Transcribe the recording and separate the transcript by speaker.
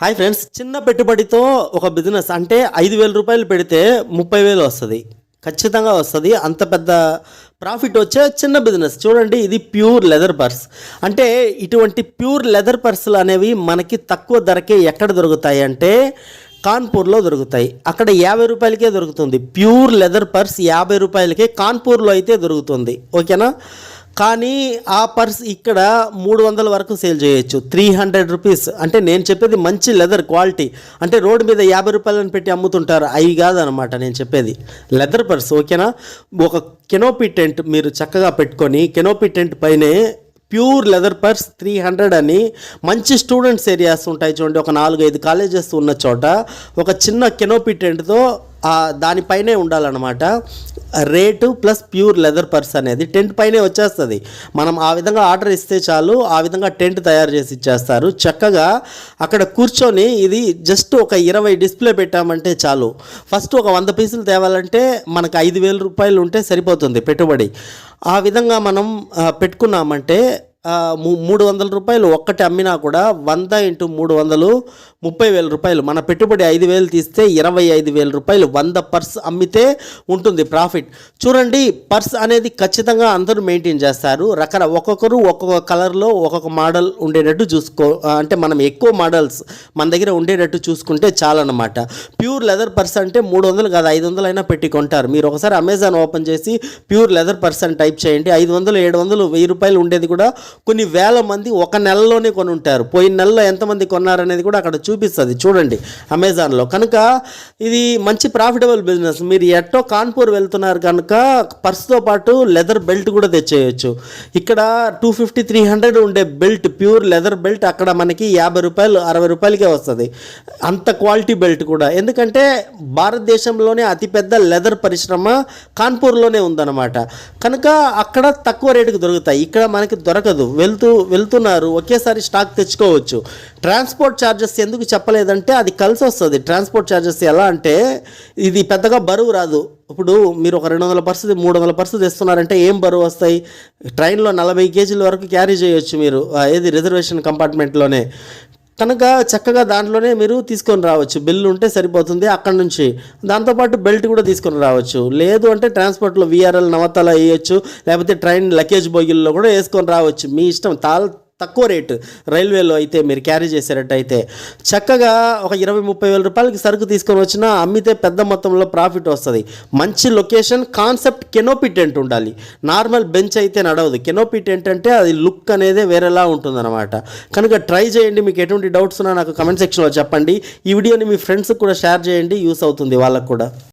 Speaker 1: Hi friends చిన్న పెట్టుబడితో ఒక బిజినెస్ అంటే ఐదు వేల రూపాయలు పెడితే ముప్పై వేలు వస్తుంది. ఖచ్చితంగా వస్తుంది. అంత పెద్ద ప్రాఫిట్ వచ్చే చిన్న బిజినెస్. చూడండి ఇది ప్యూర్ లెదర్ పర్స్. అంటే ఇటువంటి ప్యూర్ లెదర్ పర్సులు అనేవి మనకి తక్కువ ధరకే ఎక్కడ దొరుకుతాయి అంటే కాన్పూర్లో దొరుకుతాయి. అక్కడ యాభై రూపాయలకే దొరుకుతుంది. ప్యూర్ లెదర్ పర్స్ యాభై రూపాయలకే కాన్పూర్లో అయితే దొరుకుతుంది. ఓకేనా? కానీ ఆ పర్స్ ఇక్కడ మూడు వందల వరకు సేల్ చేయొచ్చు. Three hundred rupees. అంటే నేను చెప్పేది మంచి లెదర్ క్వాలిటీ. అంటే రోడ్డు మీద యాభై రూపాయలను పెట్టి అమ్ముతుంటారు. అవి కాదనమాట నేను చెప్పేది. లెదర్ పర్స్ ఓకేనా? ఒక కెనోపీ టెంట్ మీరు చక్కగా పెట్టుకొని కెనోపీ టెంట్ పైనే pure leather purse three hundred అని మంచి స్టూడెంట్స్ ఏరియాస్ ఉంటాయి చూడండి. ఒక నాలుగు ఐదు కాలేజెస్ ఉన్న చోట ఒక చిన్న కెనోపీ టెంట్తో దానిపైనే ఉండాలన్నమాట. Rate plus pure leather purse అనేది టెంట్ పైనే వచ్చేస్తుంది. మనం ఆ విధంగా ఆర్డర్ ఇస్తే చాలు ఆ విధంగా టెంట్ తయారు చేసి ఇచ్చేస్తారు. చక్కగా అక్కడ కూర్చొని ఇది జస్ట్ ఒక ఇరవై డిస్ప్లే పెట్టామంటే చాలు. ఫస్ట్ ఒక వంద పీసులు తేవాలంటే మనకు ఐదు వేల రూపాయలు ఉంటే సరిపోతుంది పెట్టుబడి. ఆ విధంగా మనం పెట్టుకున్నామంటే మూడు వందల రూపాయలు ఒక్కటి అమ్మినా కూడా వంద ఇంటూ మూడు వందలు ముప్పై వేల రూపాయలు. మన పెట్టుబడి ఐదు వేలు తీస్తే ఇరవై ఐదు వేల రూపాయలు వంద పర్స్ అమ్మితే ఉంటుంది ప్రాఫిట్. చూడండి పర్స్ అనేది ఖచ్చితంగా అందరూ మెయింటైన్ చేస్తారు. రకర ఒక్కొక్కరు ఒక్కొక్క కలర్లో ఒక్కొక్క మోడల్ ఉండేటట్టు చూసుకో అంటే మనం ఎక్కువ మోడల్స్ మన దగ్గర ఉండేటట్టు చూసుకుంటే చాలన్నమాట. ప్యూర్ లెదర్ పర్స్ అంటే మూడు వందలు కాదు ఐదు వందలు అయినా పెట్టి కొంటారు. మీరు ఒకసారి అమెజాన్ ఓపెన్ చేసి ప్యూర్ లెదర్ పర్స్ అని టైప్ చేయండి. ఐదు వందలు ఏడు వందలు వెయ్యి రూపాయలు ఉండేది కూడా కొన్ని వేల మంది ఒక నెలలోనే కొని ఉంటారు పోయిన నెలలో ఎంతమంది కొన్నారనేది కూడా అక్కడ చూపిస్తుంది. చూడండి అమెజాన్లో. కనుక ఇది మంచి ప్రాఫిటబుల్ బిజినెస్ మీరు ఎట్టో కాన్పూర్ వెళ్తున్నారు కనుక పర్స్తో పాటు లెదర్ బెల్ట్ కూడా తెచ్చేయచ్చు. ఇక్కడ టూ ఫిఫ్టీ త్రీ హండ్రెడ్ ఉండే బెల్ట్ ప్యూర్ లెదర్ బెల్ట్ అక్కడ మనకి యాభై రూపాయలు అరవై రూపాయలకే వస్తుంది. అంత క్వాలిటీ బెల్ట్ కూడా. ఎందుకంటే భారతదేశంలోనే అతిపెద్ద లెదర్ పరిశ్రమ కాన్పూర్లోనే ఉందన్నమాట. కనుక అక్కడ తక్కువ రేటుకి దొరుకుతాయి. ఇక్కడ మనకి దొరకదు. వెళ్తూ వెళ్తున్నారు. ఒకేసారి స్టాక్ తెచ్చుకోవచ్చు. ట్రాన్స్పోర్ట్ ఛార్జెస్ ఎందుకు చెప్పలేదంటే అది కలిసి వస్తుంది. ట్రాన్స్పోర్ట్ ఛార్జెస్ ఎలా అంటే ఇది పెద్దగా బరువు రాదు. ఇప్పుడు మీరు ఒక రెండు వందల పరిస్థితి మూడు వందల పరిస్థితి ఇస్తున్నారంటే ఏం బరువు వస్తాయి? ట్రైన్లో నలభై కేజీల వరకు క్యారీ చేయొచ్చు మీరు. ఏది? రిజర్వేషన్ కంపార్ట్మెంట్లోనే కనుక చక్కగా దాంట్లోనే మీరు తీసుకొని రావచ్చు. బిల్లు ఉంటే సరిపోతుంది అక్కడ నుంచి. దాంతోపాటు బెల్ట్ కూడా తీసుకొని రావచ్చు. లేదు అంటే ట్రాన్స్పోర్ట్లో విఆర్ఎల్ నవతల వేయచ్చు. లేకపోతే ట్రైన్ లగేజ్ బోగిల్లో కూడా వేసుకొని రావచ్చు. మీ ఇష్టం. తాల్ తక్కువ రేటు రైల్వేలో అయితే మీరు క్యారీ చేసేటట్టయితే. చక్కగా ఒక ఇరవై ముప్పై వేల రూపాయలకి సరుకు తీసుకొని వచ్చినా అమ్మితే పెద్ద మొత్తంలో ప్రాఫిట్ వస్తుంది. మంచి లొకేషన్ కాన్సెప్ట్ కెనోపీ టెంట్ ఉండాలి. నార్మల్ బెంచ్ అయితే నడవదు. కెనోపీ టెంట్ అంటే అది లుక్ అనేది వేరేలా ఉంటుందన్నమాట. కనుక ట్రై చేయండి. మీకు ఎటువంటి డౌట్స్ ఉన్నా నాకు కమెంట్ సెక్షన్లో చెప్పండి. ఈ వీడియోని మీ ఫ్రెండ్స్కి కూడా షేర్ చేయండి. యూస్ అవుతుంది వాళ్ళకు కూడా.